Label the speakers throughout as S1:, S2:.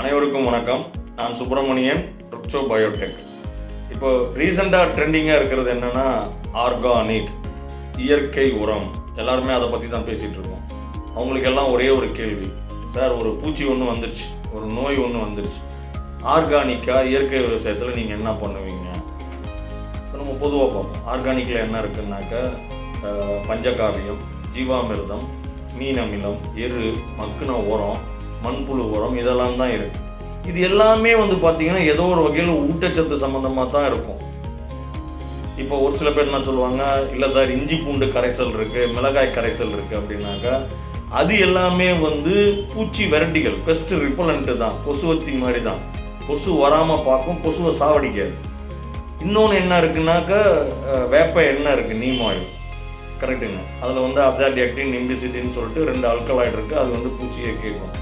S1: அனைவருக்கும் வணக்கம். நான் சுப்பிரமணியன் ருக்சோ பயோடெக். இப்போ ரீசெண்டாக ட்ரெண்டிங்காக இருக்கிறது என்னென்னா ஆர்கானிக் இயற்கை உரம். எல்லாருமே அதை பற்றி தான் பேசிகிட்டு இருக்கோம். அவங்களுக்கு எல்லாம் ஒரே ஒரு கேள்வி. சார் ஒரு பூச்சி ஒன்று வந்துருச்சு. ஒரு நோய் ஒன்று வந்துருச்சு. ஆர்கானிக்காக இயற்கை விவசாயத்தில் நீங்கள் என்ன பண்ணுவீங்க? இப்போ நம்ம பொதுவாக பார்ப்போம். ஆர்கானிக்கில் என்ன இருக்குன்னாக்கா பஞ்சகாவியம் ஜீவாமிர்தம் மீன் அமிலம் எரு மக்குன உரம் மண்புழு உரம் இதெல்லாம் தான் இருக்குது இது எல்லாமே வந்து பார்த்தீங்கன்னா ஏதோ ஒரு வகையில் ஊட்டச்சத்து சம்மந்தமாக தான் இருக்கும். இப்போ ஒரு சில பேர் என்ன சொல்லுவாங்க இல்லை சார் இஞ்சி பூண்டு கரைசல் இருக்குது மிளகாய் கரைசல் இருக்குது அப்படின்னாக்கா அது எல்லாமே வந்து பூச்சி வெரைட்டிகள் பெஸ்ட் ரிப்பலண்ட்டு தான் கொசுவத்தி மாதிரி தான். கொசு வராமல் பார்க்கும் கொசுவை சாவடிக்காது. இன்னொன்று என்ன இருக்குன்னாக்கா வேப்ப எண்ணெய் இருக்குது நீம் ஆயில் கரெக்டுங்க அதில் வந்து அசாடியாக்டின் நிம்பிசிட்டின்னு சொல்லிட்டு ரெண்டு அல்கலாய்டு இருக்குது அது வந்து பூச்சியை கேட்கும்.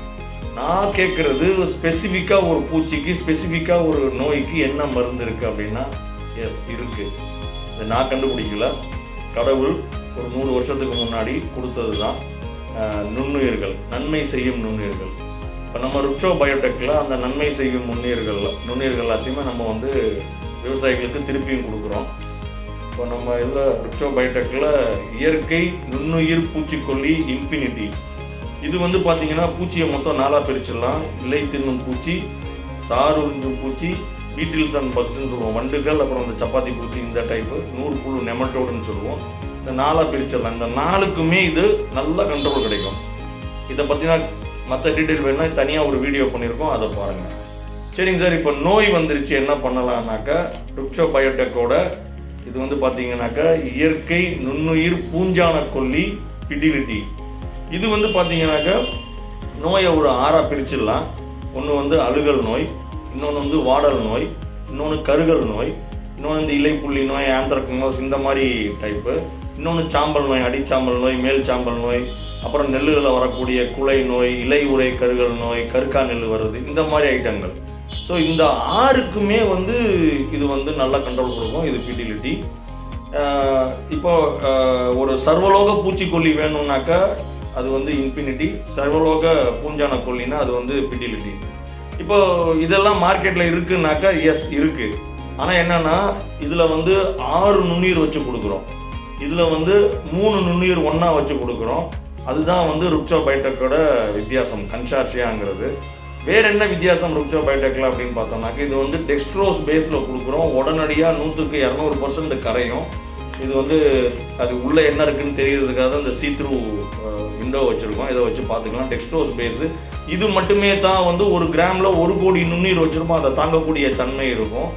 S1: நான் கேட்குறது ஸ்பெசிஃபிக்காக ஒரு பூச்சிக்கு ஸ்பெசிஃபிக்காக ஒரு நோய்க்கு என்ன மருந்து இருக்குது அப்படின்னா எஸ் இருக்குது இதை நான் கண்டுபிடிக்கல. கடவுள் ஒரு நூறு வருஷத்துக்கு முன்னாடி கொடுத்தது தான் நுண்ணுயிர்கள் நன்மை செய்யும் நுண்ணுயிர்கள். இப்போ நம்ம ருட்சோ பயோடெக்கில் அந்த நன்மை செய்யும் நுண்ணுயிர்கள் நுண்ணுயிர்கள் எல்லாத்தையுமே நம்ம வந்து விவசாயிகளுக்கு திருப்பியும் கொடுக்குறோம். இப்போ நம்ம இதில் ருட்சோ பயோடெக்கில் இயற்கை நுண்ணுயிர் பூச்சிக்கொல்லி இன்ஃபினிட்டி இது வந்து பார்த்தீங்கன்னா பூச்சியை மொத்தம் நாலாக பிரிச்சிடலாம். இலை தின்னும் பூச்சி சாறு உறிஞ்சும் பூச்சி பீட்டில்ஸ் அண்ட் பக்ஸ்ன்னு சொல்லுவோம். வண்டுகள் அப்புறம் இந்த சப்பாத்தி பூச்சி இந்த டைப்பு நூறு புழு நெமட்டோடுன்னு சொல்லுவோம். இந்த நாலாக பிரிச்சிடலாம். இந்த நாளுக்குமே இது நல்ல கண்ட்ரோல் கிடைக்கும். இதை பற்றினா மற்ற டீட்டெயில் வேணும்னா தனியாக ஒரு வீடியோ பண்ணியிருக்கோம் அதை பாருங்கள் சரிங்க சார். இப்போ நோய் வந்துருச்சு. என்ன பண்ணலாம்னாக்கா டுப்சோ பயோடெக்கோட இது வந்து பார்த்தீங்கன்னாக்கா இயற்கை நுண்ணுயிர் பூஞ்சான கொல்லி பிடிலிட்டி. இது வந்து பார்த்தீங்கன்னாக்கா நோயை ஒரு ஆறாக பிரிச்சிடலாம். ஒன்று வந்து அழுகல் நோய் இன்னொன்று வந்து வாடல் நோய் இன்னொன்று கருகல் நோய் இன்னொன்று இந்த இலைப்புள்ளி நோய் ஆந்த்ரக்னோஸ் இந்த மாதிரி டைப்பு இன்னொன்று சாம்பல் நோய் அடிச்சாம்பல் நோய் மேல் சாம்பல் நோய் அப்புறம் நெல்லுகளில் வரக்கூடிய குலை நோய் இலை உரை கருகல் நோய் கருக்கா நெல் வருது இந்த மாதிரி ஐட்டங்கள் ஸோ இந்த ஆறுக்குமே வந்து இது வந்து நல்லா கண்ட்ரோல் கொடுக்கும் இது பிடிலிட்டி இப்போ ஒரு சர்வலோக பூச்சிக்கொல்லி வேணும்னாக்கா அது வந்து இன்ஃபினிட்டி சர்வலோக பூஞ்சான கொல்லினா அது வந்து பிடிலிட்டி இப்போ இதெல்லாம் மார்க்கெட்டில் இருக்குன்னாக்கா எஸ் இருக்குது ஆனால் என்னன்னா இதில் வந்து ஆறு நுண்ணுயிர் வச்சு கொடுக்குறோம். இதில் வந்து மூணு நுண்ணுயிர் ஒன்றா வச்சு கொடுக்குறோம். அதுதான் வந்து ருக்ஷோ பைட்டக்கோட வித்தியாசம் கன்சார்சியாங்கிறது. வேற என்ன வித்தியாசம் ருக்ஷோ பைட்டக்கில் அப்படின்னு பார்த்தோம்னாக்க இது வந்து டெக்ஸ்ட்ரோஸ் பேஸில் கொடுக்குறோம். உடனடியாக நூற்றுக்கு இரநூறு பர்சன்ட் கரையும். இது வந்து அது உள்ளே என்ன இருக்குன்னு தெரியறதுக்காக தான் இந்த சீ த்ரூ விண்டோ வச்சுருக்கோம். இதை வச்சு பார்த்துக்கலாம். டெக்ஸ்டோஸ் பேஸு இது மட்டுமே தான் வந்து ஒரு கிராமில் ஒரு கோடி நுண்ணீர் வச்சுருப்போம். அதை தாங்கக்கூடிய தன்மை இருக்கும்.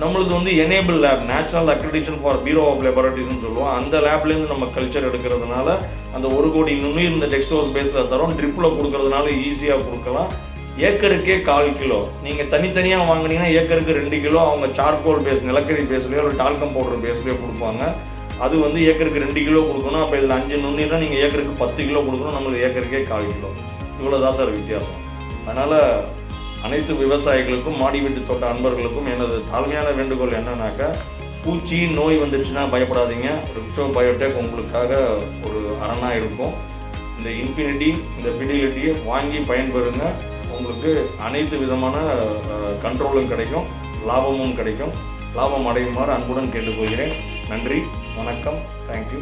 S1: நம்மளது நம்மளுது வந்து NABL lab national accreditation for bureau of லெபரட்டரிஸ்னு சொல்லுவோம். அந்த லேப்லேருந்து நம்ம கல்ச்சர் எடுக்கிறதுனால அந்த ஒரு கோடி நுண்ணுயிர் இந்த டெக்ஸ்டோஸ் பேஸில் தரோம். ட்ரிப்பில் கொடுக்கறதுனால ஈஸியாக கொடுக்கலாம். ஏக்கருக்கே கால் கிலோ. நீங்கள் தனித்தனியாக வாங்கினீங்கன்னா ஏக்கருக்கு ரெண்டு கிலோ அவங்க சார்கோல் பேஸ் நிலக்கரி பேஸ்லையோ இல்லை டால்கம் பவுடர் பேஸ்லையோ கொடுப்பாங்க. அது வந்து ஏக்கருக்கு ரெண்டு கிலோ கொடுக்கணும். அப்போ இதில் அஞ்சு நுண்ணீர்னா நீங்கள் ஏக்கருக்கு பத்து கிலோ கொடுக்கணும். நம்மளுக்கு ஏக்கருக்கே கால் கிலோ. இவ்வளோ தான் சார் வித்தியாசம். அதனால் அனைத்து விவசாயிகளுக்கும் மாடி வீட்டு தோட்ட அன்பர்களுக்கும் எனது தாழ்மையான வேண்டுகோள் என்னன்னாக்கா பூச்சி நோய் வந்துருச்சுன்னா பயப்படாதீங்க. ரிப்சோ பயோடெக் உங்களுக்காக ஒரு அரணாக இருக்கும். இந்த இன்ஃபினிட்டி இந்த பிடிலிட்டியை வாங்கி பயன்பெறுங்க. உங்களுக்கு அனைத்து விதமான கண்ட்ரோலும் கிடைக்கும் லாபமும் கிடைக்கும். லாபம் அடையுமாறு அன்புடன் கேட்டுக்கொள்கிறேன். நன்றி வணக்கம் தேங்க்யூ